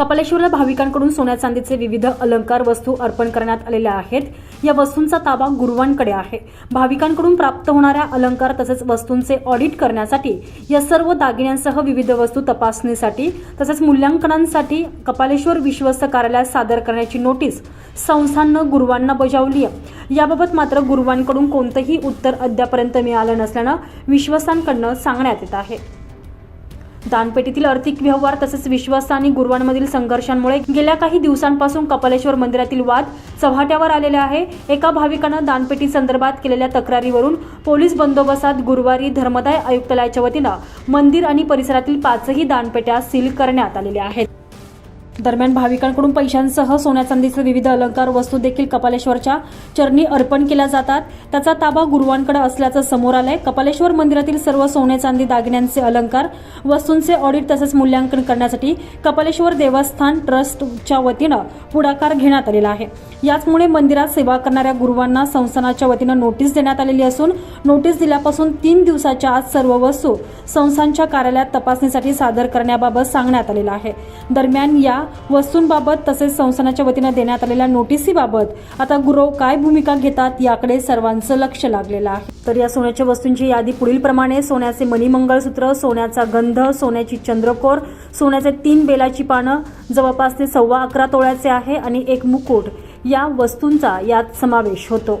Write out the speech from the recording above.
कपालेश्वरला भाविकांकडून सोन्या चांदीचे विविध अलंकार वस्तू अर्पण करण्यात आलेल्या आहेत. या वस्तूंचा ताबा गुरुवांकडे आहे. भाविकांकडून प्राप्त होणाऱ्या अलंकार तसेच वस्तूंचे ऑडिट करण्यासाठी या सर्व दागिन्यांसह विविध वस्तू तपासणीसाठी तसेच मूल्यांकनांसाठी कपालेश्वर विश्वस्त कार्यालयात सादर करण्याची नोटीस संस्थांनं गुरुवांना बजावली आहे. याबाबत मात्र गुरुवांकडून कोणतंही उत्तर अद्यापर्यंत मिळालं नसल्यानं विश्वस्तांकडनं सांगण्यात येत आहे. दानपेटीतील आर्थिक व्यवहार तसेच विश्वास आणि गुरुवांमधील संघर्षांमुळे गेल्या काही दिवसांपासून कपालेश्वर मंदिरातील वाद चव्हाट्यावर आलेले आहे. एका भाविकानं दानपेटी संदर्भात केलेल्या तक्रारीवरून पोलीस बंदोबस्तात गुरुवारी धर्मदाय आयुक्तालयाच्या वतीनं मंदिर आणि परिसरातील पाचही दानपेट्या सील करण्यात आलेल्या आहेत. दरम्यान भाविकांकडून पैशांसह सोन्या चांदीचे विविध अलंकार वस्तू देखील कपालेश्वरच्या चरणी अर्पण केल्या जातात. त्याचा ताबा गुरुवांकडे असल्याचं समोर आलंय. कपालेश्वर मंदिरातील सर्व सोने चांदी दागिन्यांचे अलंकार वस्तूंचे ऑडिट तसेच मूल्यांकन करण्यासाठी कपालेश्वर देवस्थान ट्रस्टच्या वतीनं पुढाकार घेण्यात आलेला आहे. याचमुळे मंदिरात सेवा करणाऱ्या गुरुवांना संस्थानाच्या वतीनं नोटीस देण्यात आलेली असून नोटीस दिल्यापासून तीन दिवसाच्या आत सर्व वस्तू संस्थांच्या कार्यालयात तपासणीसाठी सादर करण्याबाबत सांगण्यात आलेलं आहे. दरम्यान या वस्तूंबाबत तसेच संस्थानाच्या वतीनं देण्यात आलेल्या नोटिसीबाबत आता गुरव काय भूमिका घेतात याकडे सर्वांचं लक्ष लागलेलं आहे. तर या सोन्याच्या वस्तूंची यादी पुढील प्रमाणे सोन्याचे मणिमंगळसूत्र सोन्याचा गंध सोन्याची चंद्रकोर सोन्याचे तीन बेलाची पानं जवळपास ते सव्वा अकरा तोळ्याचे आहे आणि एक मुकुट या वस्तूंचा यात समावेश होतो.